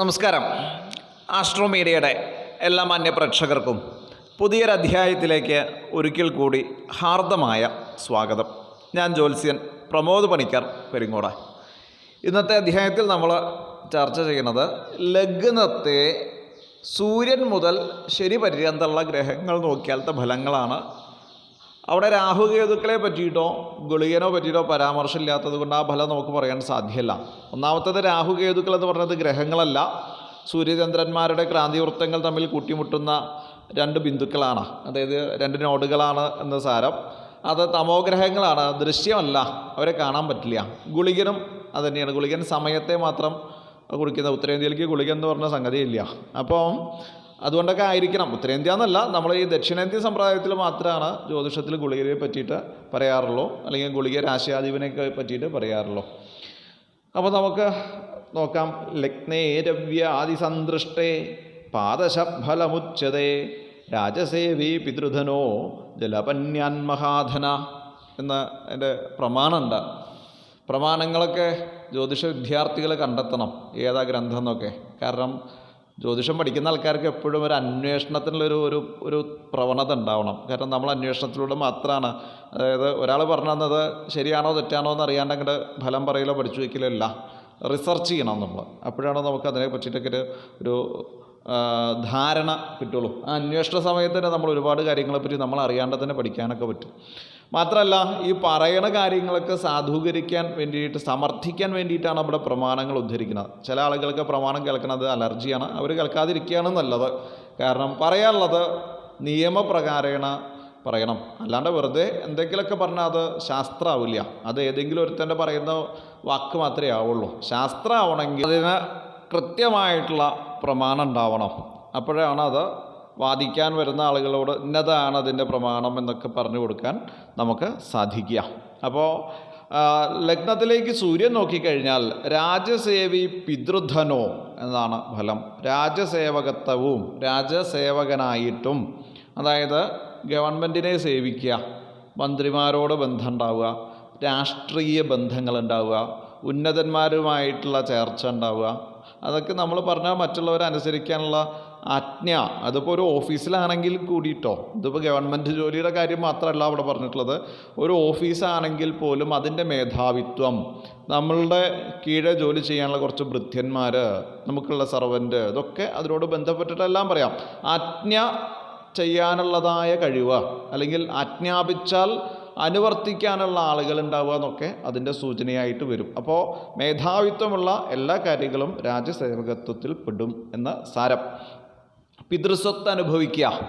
നമസ്കാരം. ആസ്ട്രോ മീഡിയയുടെ എല്ലാ മാന്യ പ്രേക്ഷകർക്കും പുതിയൊരു അധ്യായത്തിലേക്ക് ഒരിക്കൽ കൂടി ഹാർദമായ സ്വാഗതം. ഞാൻ ജ്യോത്സ്യൻ പ്രമോദ് പണിക്കർ പെരിങ്ങോട. ഇന്നത്തെ അധ്യായത്തിൽ നമ്മൾ ചർച്ച ചെയ്യുന്നത് ലഗ്നത്തെ സൂര്യൻ മുതൽ ശരി പര്യന്തമുള്ള ഗ്രഹങ്ങൾ നോക്കിയാലത്തെ ഫലങ്ങളാണ് അവിടെ രാഹുകേതുക്കളെ പറ്റിയിട്ടോ ഗുളികനോ പറ്റിയിട്ടോ പരാമർശമില്ലാത്തത് കൊണ്ട് ആ ഫലം നമുക്ക് പറയാൻ സാധ്യമല്ല. ഒന്നാമത്തത് രാഹുകേതുക്കൾ എന്ന് പറഞ്ഞത് ഗ്രഹങ്ങളല്ല. സൂര്യചന്ദ്രന്മാരുടെ ക്രാന്തിവൃത്തങ്ങൾ തമ്മിൽ കൂട്ടിമുട്ടുന്ന രണ്ട് ബിന്ദുക്കളാണ്. അതായത് രണ്ട് നോഡുകളാണ് എന്ന സാരം. അത് തമോഗ്രഹങ്ങളാണ് ദൃശ്യമല്ല. അവരെ കാണാൻ പറ്റില്ല. ഗുളികനും അത് തന്നെയാണ്. ഗുളികൻ സമയത്തെ മാത്രം കുടിക്കുന്ന ഉത്തരേന്ത്യയിലേക്ക് ഗുളികൻ എന്ന് പറഞ്ഞ സംഗതിയില്ല. അപ്പോൾ അതുകൊണ്ടൊക്കെ ആയിരിക്കണം. ഉത്തരേന്ത്യ എന്നല്ല നമ്മൾ ഈ ദക്ഷിണേന്ത്യൻ സമ്പ്രദായത്തിൽ മാത്രമാണ് ജ്യോതിഷത്തിൽ ഗുളികയെ പറ്റിയിട്ട് പറയാറുള്ളൂ. അല്ലെങ്കിൽ ഗുളിക രാശിയാധിപനെയൊക്കെ പറ്റിയിട്ട് പറയാറുള്ളൂ. അപ്പോൾ നമുക്ക് നോക്കാം. ലഗ്നേ ലഗ്നേരവ്യാദിസന്തൃഷ്ടേ പാദശഫലമുച്ചതേ രാജസേവി പിതൃധനോ ജലപന്യാൻ മഹാധന എന്ന എന്റെ പ്രമാണമുണ്ട്. പ്രമാണങ്ങളൊക്കെ ജ്യോതിഷ വിദ്യാർത്ഥികൾ കണ്ടെത്തണം. ഏതാ ഗ്രന്ഥം എന്നൊക്കെ. കാരണം ജ്യോതിഷം പഠിക്കുന്ന ആൾക്കാർക്ക് എപ്പോഴും ഒരു അന്വേഷണത്തിനുള്ളൊരു ഒരു ഒരു പ്രവണത ഉണ്ടാവണം. കാരണം നമ്മൾ അന്വേഷണത്തിലൂടെ മാത്രമാണ് അതായത് ഒരാൾ പറഞ്ഞു തന്നത് ശരിയാണോ തെറ്റാണോ എന്ന് അറിയാണ്ടെങ്കിൽ ഫലം പറയലോ പഠിച്ചു വയ്ക്കലോ അല്ല റിസർച്ച് ചെയ്യണം നമ്മൾ. അപ്പോഴാണ് നമുക്ക് അതിനെ പറ്റിയിട്ടൊക്കെ ഒരു ഒരു ധാരണ കിട്ടുള്ളൂ. ആ അന്വേഷണ സമയത്ത് തന്നെ നമ്മൾ ഒരുപാട് കാര്യങ്ങളെപ്പറ്റി നമ്മൾ അറിയാണ്ട് തന്നെ പഠിക്കാനൊക്കെ പറ്റും. മാത്രമല്ല ഈ പറയണ കാര്യങ്ങളൊക്കെ സാധൂകരിക്കാൻ വേണ്ടിയിട്ട് സമർത്ഥിക്കാൻ വേണ്ടിയിട്ടാണ് അവിടെ പ്രമാണങ്ങൾ ഉദ്ധരിക്കുന്നത്. ചില ആളുകൾക്ക് പ്രമാണം കേൾക്കുന്നത് അലർജിയാണ്. അവർ കേൾക്കാതിരിക്കുകയാണ് നല്ലത്. കാരണം പറയാനുള്ളത് നിയമപ്രകാരേണ പറയണം. അല്ലാണ്ട് വെറുതെ എന്തെങ്കിലുമൊക്കെ പറഞ്ഞാൽ അത് ശാസ്ത്രമാവില്ല അത് ഏതെങ്കിലും ഒരുത്തന്റെ പറയുന്ന വാക്ക് മാത്രമേ ആവുള്ളൂ. ശാസ്ത്രമാവണമെങ്കിൽ അതിന് കൃത്യമായിട്ടുള്ള പ്രമാണം ഉണ്ടാവണം. അപ്പോഴാണ് അത് വാദിക്കാൻ വരുന്ന ആളുകളോട് ഇന്നതാണ് അതിന്റെ പ്രമാണം എന്നൊക്കെ പറഞ്ഞു കൊടുക്കാൻ നമുക്ക് സാധിക്കുക. അപ്പോൾ ലഗ്നത്തിലേക്ക് സൂര്യൻ നോക്കിക്കഴിഞ്ഞാൽ രാജസേവി പിതൃധനോ എന്നാണ് ഫലം. രാജസേവകത്വവും രാജസേവകനായിട്ടും അതായത് ഗവൺമെന്റിനെ സേവിക്കുക മന്ത്രിമാരോട് ബന്ധം ഉണ്ടാവുക രാഷ്ട്രീയ ബന്ധങ്ങൾ ഉണ്ടാവുക ഉന്നതന്മാരുമായിട്ടുള്ള ചേർച്ച ഉണ്ടാവുക. അതൊക്കെ നമ്മൾ പറഞ്ഞാൽ മറ്റുള്ളവരെ അനുസരിക്കാനുള്ള ആജ്ഞ. അതിപ്പോൾ ഒരു ഓഫീസിലാണെങ്കിൽ കൂടിയിട്ടോ? ഇതിപ്പോൾ ഗവൺമെന്റ് ജോലിയുടെ കാര്യം മാത്രമല്ല അവിടെ പറഞ്ഞിട്ടുള്ളത്. ഒരു ഓഫീസാണെങ്കിൽ പോലും അതിന്റെ മേധാവിത്വം നമ്മളുടെ കീഴെ ജോലി ചെയ്യാനുള്ള കുറച്ച് ഭൃത്യന്മാർ നമുക്കുള്ള സർവന്റ് ഇതൊക്കെ അതിനോട് ബന്ധപ്പെട്ടിട്ടെല്ലാം പറയാം. ആജ്ഞ ചെയ്യാനുള്ളതായ കഴിവ് അല്ലെങ്കിൽ ആജ്ഞാപിച്ചാൽ അനുവർത്തിക്കാനുള്ള ആളുകൾ ഉണ്ടാവുക എന്നൊക്കെ അതിന്റെ സൂചനയായിട്ട് വരും. അപ്പോൾ മേധാവിത്വമുള്ള എല്ലാ കാര്യങ്ങളും രാജ്യസേവകത്വത്തിൽ പെടും എന്ന സാരം. പിതൃസ്വത്ത് അനുഭവിക്കുക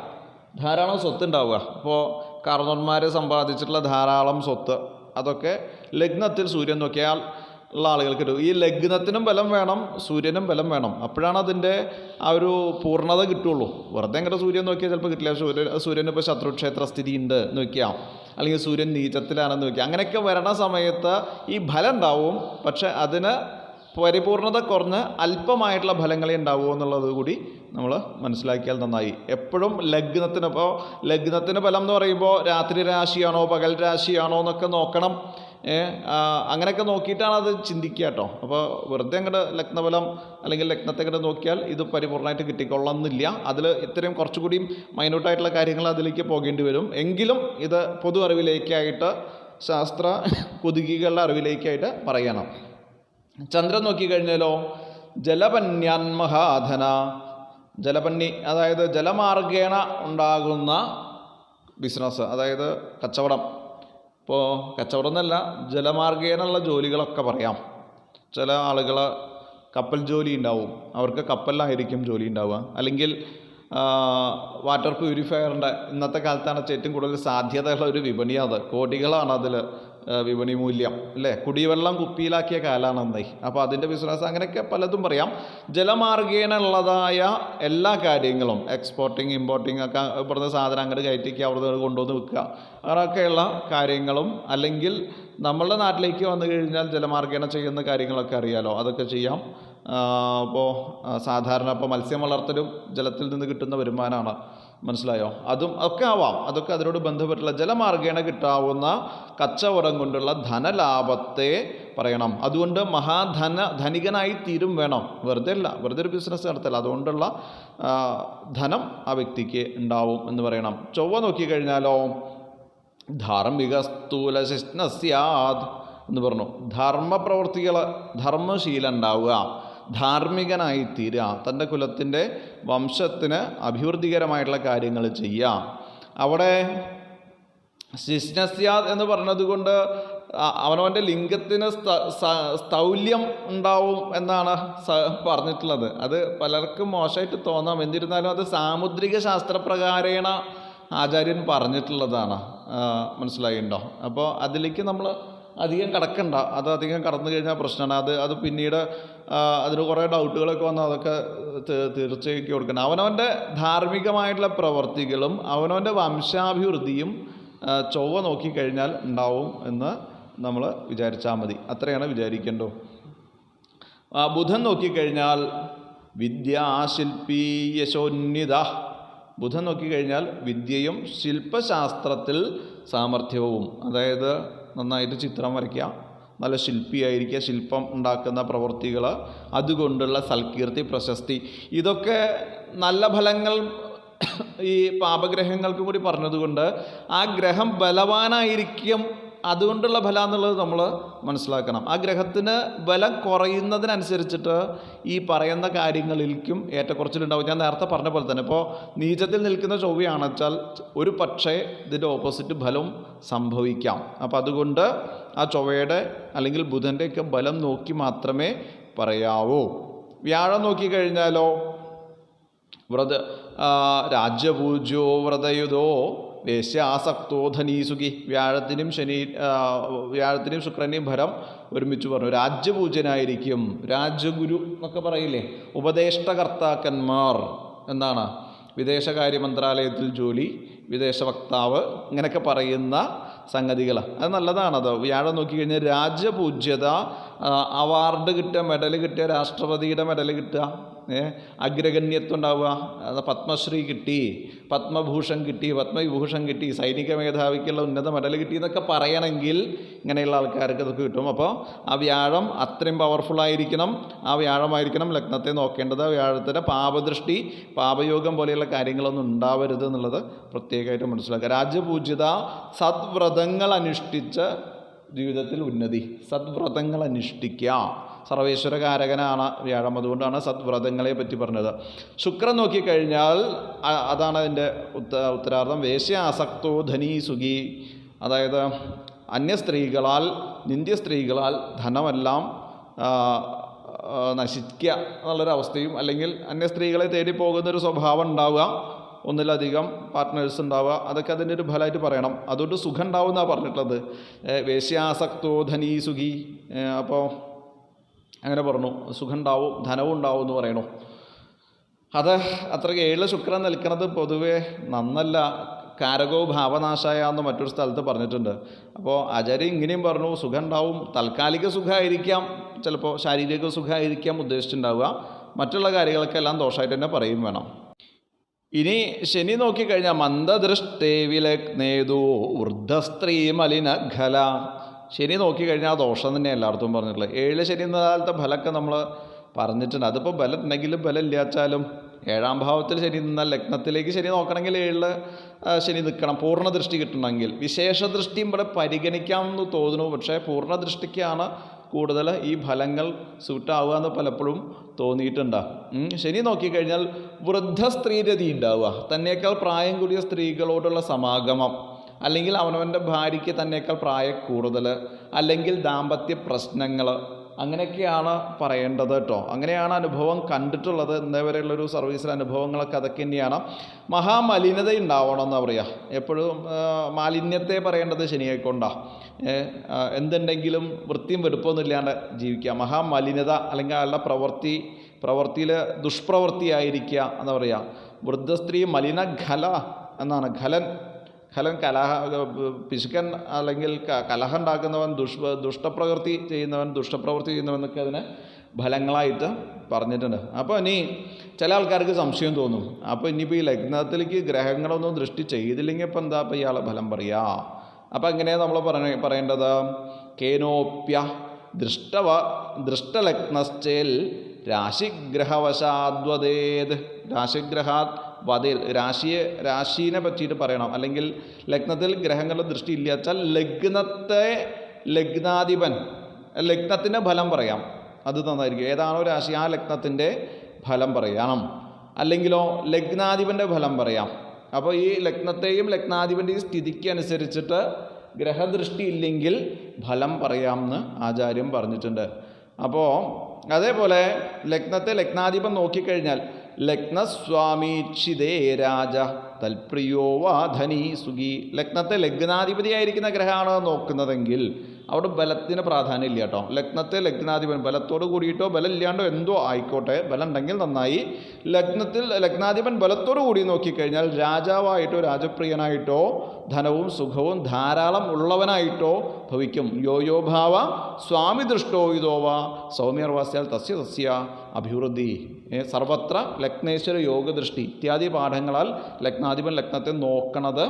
ധാരാളം സ്വത്ത് ഉണ്ടാവുക അപ്പോൾ കാർന്നോന്മാർ സമ്പാദിച്ചിട്ടുള്ള ധാരാളം സ്വത്ത് അതൊക്കെ ലഗ്നത്തിൽ സൂര്യൻ നോക്കിയാൽ ഉള്ള ആളുകൾക്ക് കിട്ടും. ഈ ലഗ്നത്തിനും ബലം വേണം സൂര്യനും ബലം വേണം. അപ്പോഴാണ് അതിന്റെ ആ ഒരു പൂർണത കിട്ടുള്ളൂ. വെറുതെ ഇങ്ങോട്ട് സൂര്യൻ നോക്കിയാൽ ചിലപ്പോൾ കിട്ടില്ല. സൂര്യൻ സൂര്യന് ഇപ്പോൾ ശത്രുക്ഷേത്ര സ്ഥിതി ഉണ്ട് നോക്കിയാൽ അല്ലെങ്കിൽ സൂര്യൻ നീചത്തിലാണെന്ന് നോക്കിയാൽ അങ്ങനെയൊക്കെ വരണ സമയത്ത് ഈ ഫലം ഉണ്ടാവും. പക്ഷെ അതിന് പരിപൂർണത കുറഞ്ഞ് അല്പമായിട്ടുള്ള ഫലങ്ങളെ ഉണ്ടാവുമോ എന്നുള്ളത് കൂടി നമ്മൾ മനസ്സിലാക്കിയാൽ നന്നായി. എപ്പോഴും ലഗ്നത്തിന് ഇപ്പോൾ ലഗ്നത്തിന് ഫലം എന്ന് പറയുമ്പോൾ രാത്രി രാശിയാണോ പകൽ രാശിയാണോ എന്നൊക്കെ നോക്കണം. അങ്ങനെയൊക്കെ നോക്കിയിട്ടാണ് അത് ചിന്തിക്കുക കേട്ടോ. അപ്പോൾ വെറുതെ അങ്ങോട്ട് ലഗ്നഫലം അല്ലെങ്കിൽ ലഗ്നത്തെ അങ്ങോട്ട് നോക്കിയാൽ ഇത് പരിപൂർണമായിട്ട് കിട്ടിക്കൊള്ളണമെന്നില്ല. അതിൽ ഇത്രയും കുറച്ചുകൂടിയും മൈന്യൂട്ടായിട്ടുള്ള കാര്യങ്ങൾ അതിലേക്ക് പോകേണ്ടി വരും. എങ്കിലും ഇത് പൊതു അറിവിലേക്കായിട്ട് ശാസ്ത്ര കുതുകികളുടെ അറിവിലേക്കായിട്ട് പറയണം. ചന്ദ്രൻ നോക്കിക്കഴിഞ്ഞാലോ ജലപന്യാന്മഹാധന ജലപന്നി അതായത് ജലമാർഗേണ ഉണ്ടാകുന്ന ബിസിനസ് അതായത് കച്ചവടം. ഇപ്പോൾ കച്ചവടം എന്നല്ല ജലമാർഗേനുള്ള ജോലികളൊക്കെ പറയാം. ചില ആളുകൾ കപ്പൽ ജോലി ഉണ്ടാവും. അവർക്ക് കപ്പലിലായിരിക്കും ജോലി ഉണ്ടാവുക. അല്ലെങ്കിൽ വാട്ടർ പ്യൂരിഫയറിന്റെ ഇന്നത്തെ കാലത്താണ് ഏറ്റവും കൂടുതൽ സാധ്യതയുള്ള ഒരു വിപണിയാണ് അത്. കോടികളാണ് അതിൽ വിപണി മൂല്യം അല്ലേ? കുടിവെള്ളം കുപ്പിയിലാക്കിയ കാലമാണ് അന്നേ. അപ്പോൾ അതിന്റെ ബിസിനസ് അങ്ങനെയൊക്കെ പലതും പറയാം. ജലമാർഗേന ഉള്ളതായ എല്ലാ കാര്യങ്ങളും എക്സ്പോർട്ടിങ് ഇമ്പോർട്ടിങ് ഒക്കെ ഇവിടുന്ന് സാധനം അങ്ങോട്ട് കയറ്റിക്ക് അവിടുന്ന് കൊണ്ടുവന്ന് വിൽക്കുക. അങ്ങനെയൊക്കെയുള്ള കാര്യങ്ങളും അല്ലെങ്കിൽ നമ്മളുടെ നാട്ടിലേക്ക് വന്നു കഴിഞ്ഞാൽ ജലമാർഗേന ചെയ്യുന്ന കാര്യങ്ങളൊക്കെ അറിയാലോ. അതൊക്കെ ചെയ്യാം. അപ്പോൾ സാധാരണ ഇപ്പോൾ മത്സ്യം വളർത്തലും ജലത്തിൽ നിന്ന് കിട്ടുന്ന വരുമാനമാണ്. മനസ്സിലായോ? അതും ഒക്കെ ആവാം. അതൊക്കെ അതിനോട് ബന്ധപ്പെട്ടുള്ള ജലമാർഗേണ കിട്ടാവുന്ന കച്ചവടം കൊണ്ടുള്ള ധനലാഭത്തെ പറയണം. അതുകൊണ്ട് മഹാധന ധനികനായി തീരും വേണം. വെറുതെ അല്ല വെറുതെ ഒരു ബിസിനസ് നടത്തല്ല. അതുകൊണ്ടുള്ള ധനം ആ വ്യക്തിക്ക് ഉണ്ടാവും എന്ന് പറയണം. ചൊവ്വ നോക്കിക്കഴിഞ്ഞാലോ ധാർമ്മിക സ്ഥൂല സ്യാദ് എന്ന് പറഞ്ഞു. ധർമ്മപ്രവർത്തികൾ ധർമ്മശീലം ഉണ്ടാവുക. ധാർമ്മികനായി തന്റെ കുലത്തിന്റെ വംശത്തിന് അഭിവൃദ്ധികരമായിട്ടുള്ള കാര്യങ്ങൾ ചെയ്യുക അവിടെ ശിഷ്ണസ്യാദ് എന്ന് പറഞ്ഞതുകൊണ്ട് അവനവന്റെ ലിംഗത്തിന് സ്ഥൗല്യം ഉണ്ടാവും എന്നാണ് പറഞ്ഞിട്ടുള്ളത്. അത് പലർക്കും മോശമായിട്ട് തോന്നാം. എന്നിരുന്നാലും അത് സാമുദ്രിക ശാസ്ത്രപ്രകാരേണ ആചാര്യൻ പറഞ്ഞിട്ടുള്ളതാണ്. മനസ്സിലായിണ്ടോ? അപ്പോൾ അതിലേക്ക് നമ്മൾ അധികം കടക്കണ്ട. അത് അധികം കടന്നു കഴിഞ്ഞാൽ പ്രശ്നമാണ്. അത് അത് പിന്നീട് അതിന് കുറേ ഡൗട്ടുകളൊക്കെ വന്നാൽ അതൊക്കെ തീർച്ചയാക്കി കൊടുക്കണം. അവനവന്റെ ധാർമ്മികമായിട്ടുള്ള പ്രവർത്തികളും അവനവന്റെ വംശാഭിവൃദ്ധിയും ചൊവ്വ നോക്കിക്കഴിഞ്ഞാൽ ഉണ്ടാവും എന്ന് നമ്മൾ വിചാരിച്ചാൽ മതി. അത്രയാണ് വിചാരിക്കേണ്ടോ ആ, ബുധൻ നോക്കിക്കഴിഞ്ഞാൽ വിദ്യാശില്പി യശോന്നിത ബുധൻ നോക്കിക്കഴിഞ്ഞാൽ വിദ്യയും ശില്പശാസ്ത്രത്തിൽ സാമർഥ്യവും. അതായത് നന്നായിട്ട് ചിത്രം വരയ്ക്കുക. നല്ല ശില്പിയായിരിക്കുക. ശില്പം ഉണ്ടാക്കുന്ന പ്രവൃത്തികൾ. അതുകൊണ്ടുള്ള സൽകീർത്തി പ്രശസ്തി. ഇതൊക്കെ നല്ല ഫലങ്ങൾ ഈ പാപഗ്രഹങ്ങൾക്ക് കൂടി പറഞ്ഞതുകൊണ്ട് ആ ഗ്രഹം ബലവാനായിരിക്കും അതുകൊണ്ടുള്ള ഫലം എന്നുള്ളത് നമ്മൾ മനസ്സിലാക്കണം. ആ ഗ്രഹത്തിന് ബലം കുറയുന്നതിനനുസരിച്ചിട്ട് ഈ പറയുന്ന കാര്യങ്ങളിലേക്കും ഏറ്റക്കുറച്ചിലുണ്ടാവും ഞാൻ നേരത്തെ പറഞ്ഞ പോലെ തന്നെ ഇപ്പോൾ നീചത്തിൽ നിൽക്കുന്ന ചൊവ്വയാണെച്ചാൽ ഒരു പക്ഷേ ഇതിന്റെ ഓപ്പോസിറ്റ് ഫലം സംഭവിക്കാം. അപ്പോൾ അതുകൊണ്ട് ആ ചൊവ്വയുടെ അല്ലെങ്കിൽ ബുധന്റെയൊക്കെ ബലം നോക്കി മാത്രമേ പറയാവൂ. വ്യാഴം നോക്കിക്കഴിഞ്ഞാലോ വ്രത രാജ്യപൂജ്യോ വ്രതയുതോ വേശ്യാസക്തോ ധനീസുഖി വ്യാഴത്തിനും ശനി വ്യാഴത്തിനും ശുക്രനെയും ഭരം ഒരുമിച്ച് പറഞ്ഞു. രാജ്യപൂജനായിരിക്കും രാജഗുരു എന്നൊക്കെ പറയില്ലേ? ഉപദേഷ്ടകർത്താക്കന്മാർ എന്താണ് വിദേശകാര്യ മന്ത്രാലയത്തിൽ ജോലി വിദേശ വക്താവ് ഇങ്ങനെയൊക്കെ പറയുന്ന സംഗതികൾ. അത് നല്ലതാണത്. വ്യാഴം നോക്കിക്കഴിഞ്ഞാൽ രാജ്യപൂജ്യത അവാർഡ് കിട്ടുക മെഡൽ കിട്ടുക രാഷ്ട്രപതിയുടെ മെഡൽ കിട്ടുക. അഗ്രഗണ്യത്വം ഉണ്ടാവുക അത് പത്മശ്രീ കിട്ടി പത്മഭൂഷൺ കിട്ടി പത്മവിഭൂഷൺ കിട്ടി സൈനിക മേധാവിക്കുള്ള ഉന്നത മെഡൽ കിട്ടി എന്നൊക്കെ പറയണമെങ്കിൽ ഇങ്ങനെയുള്ള ആൾക്കാർക്ക് ഇതൊക്കെ കിട്ടും. അപ്പോൾ ആ വ്യാഴം അത്രയും പവർഫുൾ ആയിരിക്കണം. ആ വ്യാഴമായിരിക്കണം ലഗ്നത്തെ നോക്കേണ്ടത്. വ്യാഴത്തിന്റെ പാപദൃഷ്ടി പാപയോഗം പോലെയുള്ള കാര്യങ്ങളൊന്നും ഉണ്ടാവരുത് എന്നുള്ളത് പ്രത്യേകമായിട്ട് മനസ്സിലാക്കുക. രാജപൂജിത സദ്വ്രതങ്ങൾ അനുഷ്ഠിച്ച് ജീവിതത്തിൽ ഉന്നതി. സദ്വ്രതങ്ങൾ അനുഷ്ഠിക്കുക. സർവേശ്വരകാരകനാണ് വ്യാഴം. അതുകൊണ്ടാണ് സദ്വ്രതങ്ങളെ പറ്റി പറഞ്ഞത്. ശുക്രൻ നോക്കിക്കഴിഞ്ഞാൽ അതാണ് അതിന്റെ ഉത്ത ഉത്തരാർത്ഥം. വേശ്യാസക്തോ ധനി സുഖി. അതായത് അന്യ സ്ത്രീകളാൽ നിന്ദ്യ സ്ത്രീകളാൽ ധനമെല്ലാം നശിക്കുക എന്നുള്ളൊരവസ്ഥയും അല്ലെങ്കിൽ അന്യ സ്ത്രീകളെ തേടി പോകുന്നൊരു സ്വഭാവം ഉണ്ടാവുക ഒന്നിലധികം പാർട്ട്നേഴ്സ് ഉണ്ടാവുക അതൊക്കെ അതിന്റെ ഒരു ഫലമായിട്ട് പറയണം. അതുകൊണ്ട് സുഖം ഉണ്ടാവും എന്നാണ് പറഞ്ഞിട്ടുള്ളത് വേശ്യാസക്തോ ധനീ സുഖി. അപ്പോൾ അങ്ങനെ പറഞ്ഞു. സുഖം ഉണ്ടാവും ധനവും ഉണ്ടാവും എന്ന് പറയണു അത് അത്ര ഏഴ് ശുക്രൻ നിൽക്കുന്നത് പൊതുവേ നന്നല്ല കാരകോ ഭാവനാശായ എന്ന് മറ്റൊരു സ്ഥലത്ത് പറഞ്ഞിട്ടുണ്ട്. അപ്പോൾ ആചാര്യ ഇങ്ങനെയും പറഞ്ഞു സുഖം ഉണ്ടാവും താൽക്കാലിക സുഖമായിരിക്കാം ചിലപ്പോൾ ശാരീരിക സുഖമായിരിക്കാം ഉദ്ദേശിച്ചിട്ടുണ്ടാവുക. മറ്റുള്ള കാര്യങ്ങൾക്കെല്ലാം ദോഷമായിട്ട് തന്നെ പറയും വേണം. ഇനി ശനി നോക്കിക്കഴിഞ്ഞാൽ മന്ദദൃഷ്ടേ വിലഗ്നേതു വൃദ്ധസ്ത്രീ മലിനഘല ശനി നോക്കിക്കഴിഞ്ഞാൽ ദോഷം തന്നെ എല്ലായിടത്തും പറഞ്ഞിട്ടുള്ളത്. ഏഴ് ശരി എന്ന കാലത്തെ ഫലമൊക്കെ നമ്മൾ പറഞ്ഞിട്ടുണ്ട്. അതിപ്പോൾ ബലം ഉണ്ടെങ്കിലും ബലം ഇല്ലാച്ചാലും ഏഴാം ഭാവത്തിൽ ശരി നിന്നാൽ ലഗ്നത്തിലേക്ക് ശരി നോക്കണമെങ്കിൽ ശരി ശനി നിൽക്കണം. പൂർണ ദൃഷ്ടി കിട്ടണമെങ്കിൽ. വിശേഷ ദൃഷ്ടിയും ഇവിടെ പരിഗണിക്കാമെന്ന് തോന്നുന്നു. പക്ഷേ പൂർണ ദൃഷ്ടിക്കാണ് കൂടുതൽ ഈ ഫലങ്ങൾ സൂട്ടാവുക എന്ന് പലപ്പോഴും തോന്നിയിട്ടുണ്ട്. ശനി നോക്കിക്കഴിഞ്ഞാൽ വൃദ്ധ സ്ത്രീരതി ഉണ്ടാവുക. തന്നേക്കാൾ പ്രായം കൂടിയ സ്ത്രീകളോടുള്ള സമാഗമം. അല്ലെങ്കിൽ അവനവന്റെ ഭാര്യയ്ക്ക് തന്നേക്കാൾ പ്രായം കൂടുതൽ അല്ലെങ്കിൽ ദാമ്പത്യ പ്രശ്നങ്ങൾ. അങ്ങനെയൊക്കെയാണ് പറയേണ്ടത് കേട്ടോ. അങ്ങനെയാണ് അനുഭവം കണ്ടിട്ടുള്ളത്. ഇന്നേ വരെയുള്ളൊരു സർവീസിലെ അനുഭവങ്ങളൊക്കെ അതൊക്കെ തന്നെയാണ്. മഹാമലിനത ഉണ്ടാവണം എന്ന് പറയുക എപ്പോഴും മാലിന്യത്തെ പറയേണ്ടത് ശനിയായിക്കൊണ്ടാണ് എന്തുണ്ടെങ്കിലും വൃത്തിയും വെടുപ്പൊന്നും ഇല്ലാണ്ട് ജീവിക്കുക. മഹാമലിനത അല്ലെങ്കിൽ അയാളുടെ പ്രവൃത്തി പ്രവൃത്തിയിൽ ദുഷ്പ്രവൃത്തിയായിരിക്കുക എന്ന് പറയുക വൃദ്ധസ്ത്രീ മലിനഘല എന്നാണ്. ഖലൻ ഖലൻ കലഹ പിശുക്കൻ അല്ലെങ്കിൽ കലഹം ഉണ്ടാക്കുന്നവൻ ദുഷ് ദുഷ്ടപ്രവൃത്തി ചെയ്യുന്നവൻ ദുഷ്ടപ്രവൃത്തി ചെയ്യുന്നവൻ എന്നൊക്കെ അതിന് ഫലങ്ങളായിട്ട് പറഞ്ഞിട്ടുണ്ട്. അപ്പോൾ ഇനി ചില ആൾക്കാർക്ക് സംശയം തോന്നും. അപ്പോൾ ഇനിയിപ്പോൾ ഈ ലഗ്നത്തിലേക്ക് ഗ്രഹങ്ങളൊന്നും ദൃഷ്ടി ചെയ്തില്ലെങ്കിൽ ഇപ്പം എന്താ അപ്പോൾ ഇയാളെ ഫലം പറയുക അപ്പോൾ എങ്ങനെയാണ് നമ്മൾ പറയ പറയേണ്ടത്? കേനോപ്യ ദൃഷ്ടവ ദൃഷ്ടലഗ്നശ്ചേൽ രാശിഗ്രഹവശാദ്വതേത്. രാശിഗ്രഹാത് വതേൽ രാശിയെ രാശീനെ പറ്റിയിട്ട് പറയണം. അല്ലെങ്കിൽ ലഗ്നത്തിൽ ഗ്രഹങ്ങളുടെ ദൃഷ്ടി ഇല്ല വെച്ചാൽ ലഗ്നത്തെ ലഗ്നാധിപൻ ലഗ്നത്തിന്റെ ഫലം പറയാം. അത് നന്നായിരിക്കും. ഏതാണോ രാശി ആ ലഗ്നത്തിന്റെ ഫലം പറയണം. അല്ലെങ്കിലോ ലഗ്നാധിപന്റെ ഫലം പറയാം. അപ്പോൾ ഈ ലഗ്നത്തെയും ലഗ്നാധിപന്റെയും സ്ഥിതിക്ക് അനുസരിച്ചിട്ട് ഗ്രഹദൃഷ്ടി ഇല്ലെങ്കിൽ ഫലം പറയാമെന്ന് ആചാര്യം പറഞ്ഞിട്ടുണ്ട്. അപ്പോൾ അതേപോലെ ലഗ്നത്തെ ലഗ്നാധിപൻ നോക്കിക്കഴിഞ്ഞാൽ ലഗ്നസ്വാമീക്ഷിതേ രാജ. തൽപ്രിയോ വാധനീ സുഖി. ലഗ്നത്തെ ലഗ്നാധിപതിയായിരിക്കുന്ന ഗ്രഹമാണോ നോക്കുന്നതെങ്കിൽ അവിടെ ബലത്തിന് പ്രാധാന്യം ഇല്ല കേട്ടോ. ലഗ്നത്തെ ലഗ്നാധിപൻ ബലത്തോട് കൂടിയിട്ടോ ബലം ഇല്ലാണ്ടോ എന്തോ ആയിക്കോട്ടെ ബലം ഉണ്ടെങ്കിൽ നന്നായി. ലഗ്നത്തിൽ ലഗ്നാധിപൻ ബലത്തോട് കൂടി നോക്കിക്കഴിഞ്ഞാൽ രാജാവായിട്ടോ രാജപ്രിയനായിട്ടോ ധനവും സുഖവും ധാരാളം ഉള്ളവനായിട്ടോ ഭവിക്കും. യോയോ ഭാവ സ്വാമി ദൃഷ്ടോ ഇതോവ സൗമ്യർവാസ്യാൽ തസ്യ തസ്യ അഭിവൃദ്ധി. സർവത്ര ലഗ്നേശ്വര യോഗദൃഷ്ടി. ഇത്യാദി പാഠങ്ങളാൽ ലഗ്നാധിപൻ ലഗ്നത്തെ നോക്കണത്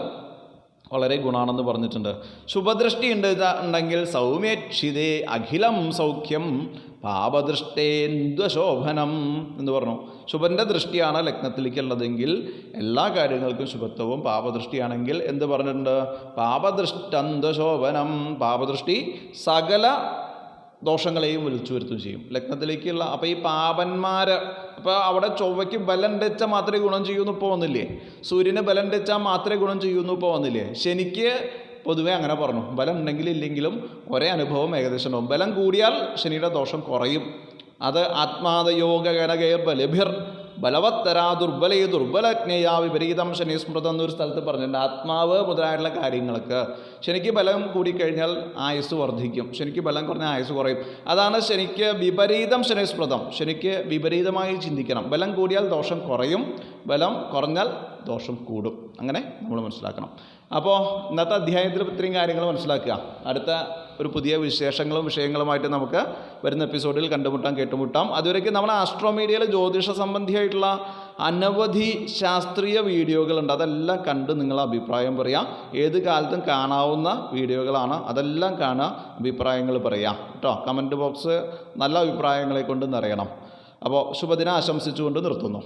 വളരെ ഗുണമാണെന്ന് പറഞ്ഞിട്ടുണ്ട്. ശുഭദൃഷ്ടി ഉണ്ട് ഉണ്ടെങ്കിൽ സൗമ്യക്ഷിതേ അഖിലം സൗഖ്യം പാപദൃഷ്ടേന്ദ്വശോഭനം എന്ന് പറഞ്ഞു. ശുഭന്റെ ദൃഷ്ടിയാണ് ലഗ്നത്തിലേക്കുള്ളതെങ്കിൽ എല്ലാ കാര്യങ്ങൾക്കും ശുഭത്വവും പാപദൃഷ്ടിയാണെങ്കിൽ എന്ത് പറഞ്ഞിട്ടുണ്ട്? പാപദൃഷ്ടന്ദ്വശോഭനം പാപദൃഷ്ടി സകല ദോഷങ്ങളെയും വിളിച്ചു വരുത്തുകയും ചെയ്യും. ലഗ്നത്തിലേക്കുള്ള അപ്പോൾ ഈ പാപന്മാർ അപ്പോൾ അവിടെ ചൊവ്വയ്ക്ക് ബലം വെച്ചാൽ മാത്രമേ ഗുണം ചെയ്യുന്നു ഇപ്പോൾ വന്നില്ലേ? സൂര്യന് ബലം വെച്ചാൽ മാത്രമേ ഗുണം ചെയ്യുന്നു ഇപ്പോൾ വന്നില്ലേ? ശനിക്ക് പൊതുവേ അങ്ങനെ പറഞ്ഞു. ബലം ഉണ്ടെങ്കിലും ഇല്ലെങ്കിലും ഒരേ അനുഭവം ഏകദേശം ഉണ്ടാവും. ബലം കൂടിയാൽ ശനിയുടെ ദോഷം കുറയും. അത് ആത്മാതയോഗ ബലഭിർ ബലവത്തരാ ദുർബലയ ദുർബലജ്ഞയാ വിപരീതം ശനി സ്മൃതം എന്നൊരു സ്ഥലത്ത് പറഞ്ഞിട്ടുണ്ട്. ആത്മാവ് മുതലായിട്ടുള്ള കാര്യങ്ങൾക്ക് ശനിക്ക് ബലം കൂടിക്കഴിഞ്ഞാൽ ആയുസ് വർദ്ധിക്കും. ശനിക്ക് ബലം കുറഞ്ഞാൽ ആയുസ് കുറയും. അതാണ് ശനിക്ക് വിപരീതം ശനി സ്മൃതം ശനിക്ക് വിപരീതമായി ചിന്തിക്കണം. ബലം കൂടിയാൽ ദോഷം കുറയും. ബലം കുറഞ്ഞാൽ ദോഷം കൂടും. അങ്ങനെ നമ്മൾ മനസ്സിലാക്കണം. അപ്പോൾ ഇന്നത്തെ അധ്യായത്തിൽ ഇത്രയും കാര്യങ്ങൾ മനസ്സിലാക്കുക. അടുത്ത ഒരു പുതിയ വിശേഷങ്ങളും വിഷയങ്ങളുമായിട്ട് നമുക്ക് വരുന്ന എപ്പിസോഡിൽ കണ്ടുമുട്ടാം കേട്ടുമുട്ടാം. അതുവരേക്കും നമ്മൾ ആസ്ട്രോമീഡിയയിൽ ജ്യോതിഷ സംബന്ധിയായിട്ടുള്ള അനവധി ശാസ്ത്രീയ വീഡിയോകളുണ്ട്. അതെല്ലാം കണ്ട് നിങ്ങൾ അഭിപ്രായം പറയാം. ഏത് കാലത്തും കാണാവുന്ന വീഡിയോകളാണ്. അതെല്ലാം കാണുക അഭിപ്രായങ്ങൾ പറയാം കേട്ടോ? കമന്റ് ബോക്സ് നല്ല അഭിപ്രായങ്ങളെ കൊണ്ട് നിറയണം. അപ്പോൾ ശുഭദിനം ആശംസിച്ചുകൊണ്ട് നിർത്തുന്നു.